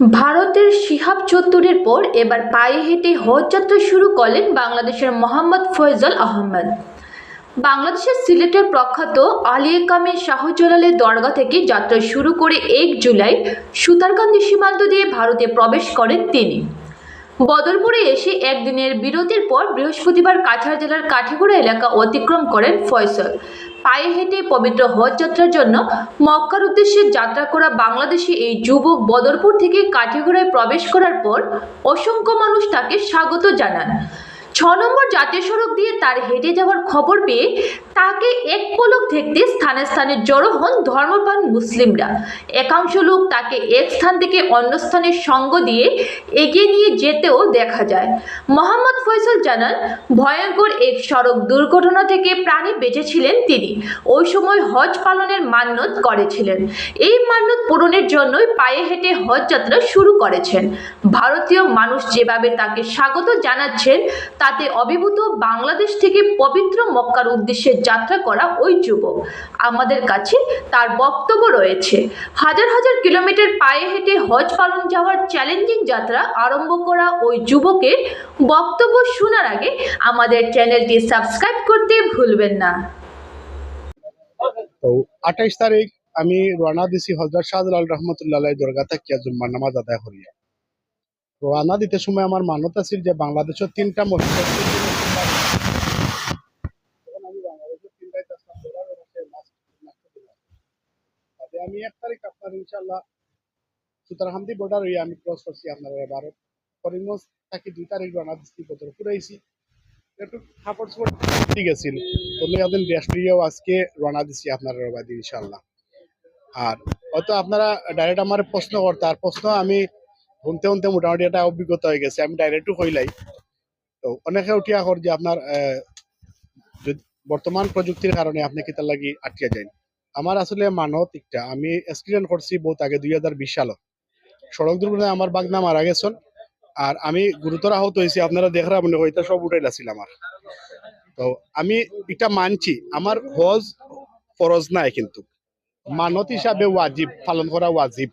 ভারতের শিহাব চত্বরের পর এবার পায়ে হেঁটে হজ যাত্রা শুরু করলেন বাংলাদেশের মোহাম্মদ ফয়জল আহমদ। বাংলাদেশের সিলেটের প্রখ্যাত আলিয়া কামিল শাহজলালের দরগা থেকে যাত্রা শুরু করে এক জুলাই সুতারকান্দি সীমান্ত দিয়ে ভারতে প্রবেশ করেন তিনি। বদরপুরে এসে একদিনের বিরতির পর বৃহস্পতিবার কাছাড় জেলার কাঠিগড়া এলাকা অতিক্রম করেন ফয়সল। পায়ে হেঁটে পবিত্র হজ যাত্রার জন্য মক্কার উদ্দেশ্যে যাত্রা করা বাংলাদেশি এই যুবক বদরপুর থেকে কাঠিগড়ায় প্রবেশ করার পর অসংখ্য মানুষ তাকে স্বাগত জানান। ছ নম্বর জাতীয় সড়ক দিয়ে তার হেঁটে যাওয়ার খবর পেয়ে তাকে এক পলক দেখতে স্থানে স্থানে জড়ো হন ধর্মপ্রাণ মুসলিমরা। একাংশ লোক তাকে এক স্থান থেকে অন্য স্থানে সঙ্গ দিয়ে এগিয়ে নিয়ে যেতেও দেখা যায়। মোহাম্মদ ফয়সল জানান, ভয়ঙ্কর এক সড়ক দুর্ঘটনা থেকে প্রাণে বেঁচেছিলেন তিনি। ওই সময় হজ পালনের মান্যত করেছিলেন। এই মান্যত পূরণের জন্যই পায়ে হেঁটে হজ যাত্রা শুরু করেছেন। ভারতীয় মানুষ যেভাবে তাকে স্বাগত জানাচ্ছেন, তাতে অভিভূত বাংলাদেশ থেকে পবিত্র মক্কার উদ্দেশ্যে যাত্রা করা ওই যুবক। আমাদের কাছে তার বক্তব্য রয়েছে। হাজার হাজার কিলোমিটার পায়ে হেঁটে হজ পালন যাওয়ার চ্যালেঞ্জিং যাত্রা আরম্ভ করা ওই যুবকের বক্তব্য শোনার আগে আমাদের চ্যানেলটি সাবস্ক্রাইব করতে ভুলবেন না। তো আঠাইশ তারিখ আমি রওনা দিছি হজরত শাহজালাল রহমতুল্লাহ দরগা থাকিয়া জুম্মার নামাজ আদায় করিয়া। রওনা দিতে সময় আমার মানত আছিল যে বাংলাদেশের তিনটা মসজিদ আমি এক তারিখ আপনার ইনশাল্লাহ সুতারহান্দি বর্ডার হইয়া আমি ক্রস করছি আপনার ভারত করিমগঞ্জ থাকি দুই তারিখ রওনা দিচ্ছি বদরপুর আইছি একটু একদিন আজকে রওনা দিছি আপনার ইনশাল্লাহ আর হয়তো আপনারা ডাইরেক্ট আমার প্রশ্ন করতে, আর প্রশ্ন আমি শুনতে শুনতে মোটামুটি একটা অভিজ্ঞতা হয়ে গেছে। আমি ডাইরেক্টও কইলাই তো অনেকে উঠিয়া কর যে আপনার বর্তমান প্রযুক্তির কারণে আপনি কিতার লাগি আটকে যান আমার আসলে মানত একটা। আমি এক্সপিরিয়েন্স করছি বহুত আগে, দুই হাজার বিশ সালত। সড়ক দুর্ঘটনায় আমার বাগনা মারা গেছেন। আর আমি গুরুতর আহত হয়েছি, আপনারা দেখরা মনে হয় এটা সব উঠাই আছিল আমার। তো আমি এটা মানছি, আমার হজ ফরজ নাই কিন্তু। মানত হিসাবে ওয়াজিব, পালন করা ওয়াজিব।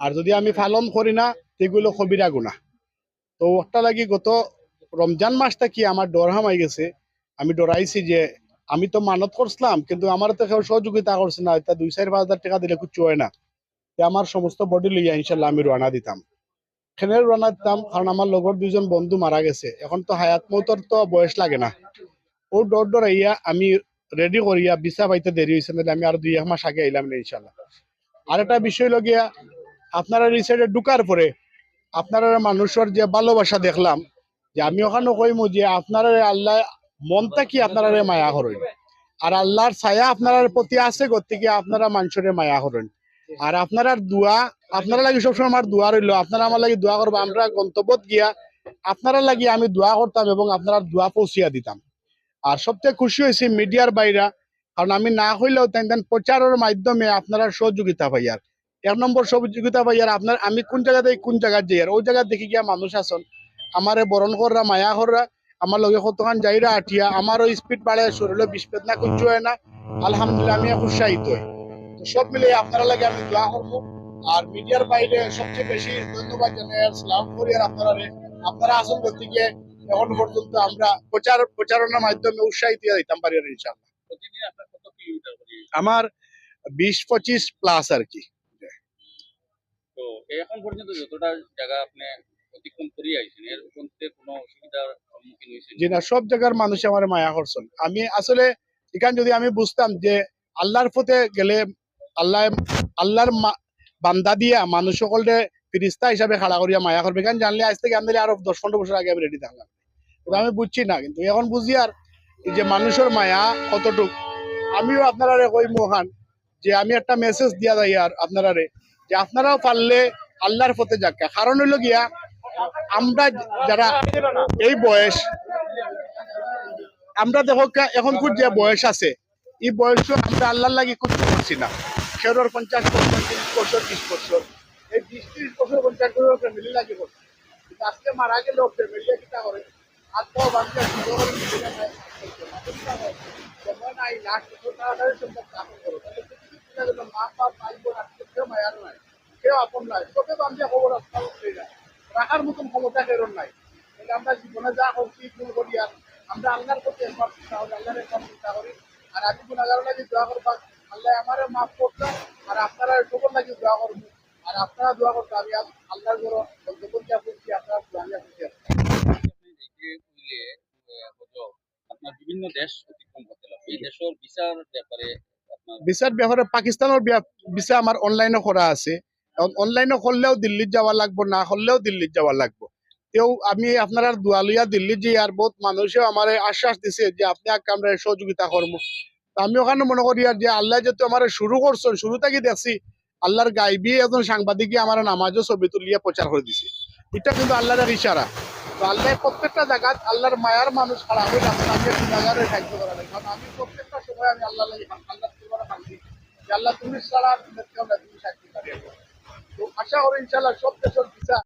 আর যদি আমি পালন করি না, সেগুলো কবিরা গুণা তো ওটা লাগি গত রমজান মাসটা কি আমার ডর হামাই গেছে। আমি ডরাইছি যে আমি তো মানত করছিলাম, কিন্তু আমার তো কেউ সহযোগিতা করছে না। এটা দুই, চার, পাঁচ টাকা দিলে কিছু হয় না। আমার সমস্ত বডি লইয়া ইনশাল্লাহ আমি রানা দিতাম। এখানে রানা দিতাম কারণ আমার লগর দুইজন বন্ধু মারা গেছে। এখন তো হায়াত মৌতর তো বয়স লাগে না। ও ডর ডরাইয়া আমি রেডি করিয়া বিছা পাইতে দেরি হয়েছে নাহলে আমি আর দুই, এক মাস আগে আইলাম না ইনশাল্লাহ। আর একটা বিষয় লগিয়া, আপনারা এই সাইডে ঢুকার পরে আপনারা মানুষের যে ভালোবাসা দেখলাম, যে আমি ওখানে কইমু যে আপনারা আল্লাহ মনটা কি আপনারা মায়া করেন আর আল্লাহর ছায়া আপনার প্রতি আছে গতিকে আপনারা মানুষের মায়া করেন আর আপনারা দোয়া, আপনারা লাগি সবসময় আমার দোয়া রইল, আপনারা আমার লাগি দোয়া করব, আমরা গন্তব্যত গিয়া আপনারা লাগি আমি দোয়া করতাম এবং আপনারা দোয়া পৌঁছিয়া দিতাম। আর সবচেয়ে খুশি হয়েছি মিডিয়ার বাইরা, কারণ আমি না হইলেও তেন তেন প্রচারের মাধ্যমে আপনারা সহযোগিতা পাইয়ার। এক নম্বর সহযোগিতা পাইয়ার, আপনার, আমি কোন জায়গাতে কোন জায়গায় যাই আর ওই জায়গা দেখি গিয়া মানুষ আছেন আমারে বরণ কররা, মায়া কররা আমার লগে কতখান যাইরা আঠিয়া, আমারও স্পিড বাড়ে শরীরে বিস্পেদ না কিছু হয় না। আলহামদুলিল্লাহ, আমি উৎসাহিত সব মিলে আপনারা লাগে আমি দোয়া করব। আর মিডিয়ার বাইরে সবচেয়ে বেশি ধন্যবাদ জানাই সালাম করি আর আপনারা আপনারা আসল গতিকে এখন পর্যন্ত আমরা প্রচার, প্রচারণার মাধ্যমে উৎসাহিত দিতাম পারি আর করে আমার বিশ পঁচিশ প্লাস আর কি। তো এখন পর্যন্ত যতটা জায়গা আপনি সব জায়গার মানুষ আমার আমি আসলে যদি আমি বুঝতাম যে আল্লাহর গেলে আল্লাহ, আল্লাহর বান্দা দিয়া মানুষ সকলকে ফিরিস্তা হিসাবে খাড়া করিয়া মায়া করবে। জানলে আজ থেকে আরও দশ পনেরো বছর আগে আমি রেডি থাকলাম। কিন্তু আমি বুঝছি না, কিন্তু এখন বুঝি আর যে মানুষের মায়া কতটুক। আমিও আপনারা কই মোহান যে আমি একটা মেসেজ দিয়া যাই আর আপনারা রে যে আপনারাও পারলে আল্লাহর পথে যাক্কা কারণ হইল গিয়া আমরা যারা এই বয়স আমরা দেখো এখন খুব যে বয়স আছে এই বয়স আমরা আল্লাহর লাগি করতে পারছি না। সেরোর পঞ্চাশ বছর তিরিশ বছর বিশ বছর এই বিশ ত্রিশ বছর পঞ্চাশ বছর ফ্যামিলি লাগি আজকে মারা গেল ফ্যামিলি কিটা করে? আত্ম বান্ধব সুযোগ করে? নিজে নাই, মা বাপ ভাই বোন আত্মীয় কেউ মায়ার নাই কেউ আপন নাই। বান্ধে খবর আপনার রাখার মতন ক্ষমতা কেরণ নাই। আমরা জীবনে যা করছি ভুল করি আর আমরা আল্লাহর প্রতি একবার চিন্তা করি আল্লাহর একবার চিন্তা করি। আর আমি গুণাগার লাগি দোয়া করবা আল্লাহ আমারে মাফ করতো আর আপনারা সবর লাগি দোয়া করব। আর আপনারা দোয়া করতে আমি আল্লাহর জন্য যখন যা করছি আপনারা দোয়া করছি আপনি এই যে কইলে আহ, হয়তো আপনার বিভিন্ন দেশ অতিক্রম করতে লাগবে এই দেশের বিচার ব্যাপারে আপনার ভিসার ব্যাপারে পাকিস্তানের ভিসা আমার অনলাইনে করা আছে। অনলাইনে করলেও দিল্লিত যাওয়া লাগবো, না করলেও দিল্লিত যাওয়া লাগবো। তেও আমি আপনার দুয়ালিয়া দিল্লি যে আর বহুত মানুষেও আমার আশ্বাস দিছে যে আপনি আমরা সহযোগিতা করব। আমি ওখানে মনে করি আর যে আল্লাহ যেহেতু আমার শুরু করছেন, শুরু থেকে দেখছি আল্লাহর গাইবি একজন সাংবাদিকই আমার নামাজও ছবি তুলিয়া প্রচার করে দিছে। এটা কিন্তু আল্লাহর এক ইশারা। তো আল্লাহ প্রত্যেকটা জায়গায় আল্লাহর মায়ার মানুষ ছাড়া আমি রাস্তা আমি একটু জায়গায় সাহায্য করা লাগে কারণ আমি প্রত্যেকটা সময় আমি আল্লাহ আল্লাহ আল্লাহ তুমি ছাড়া তুমি সাহায্য করি আশা করি ইনশাল্লাহ সব দেশের বিচার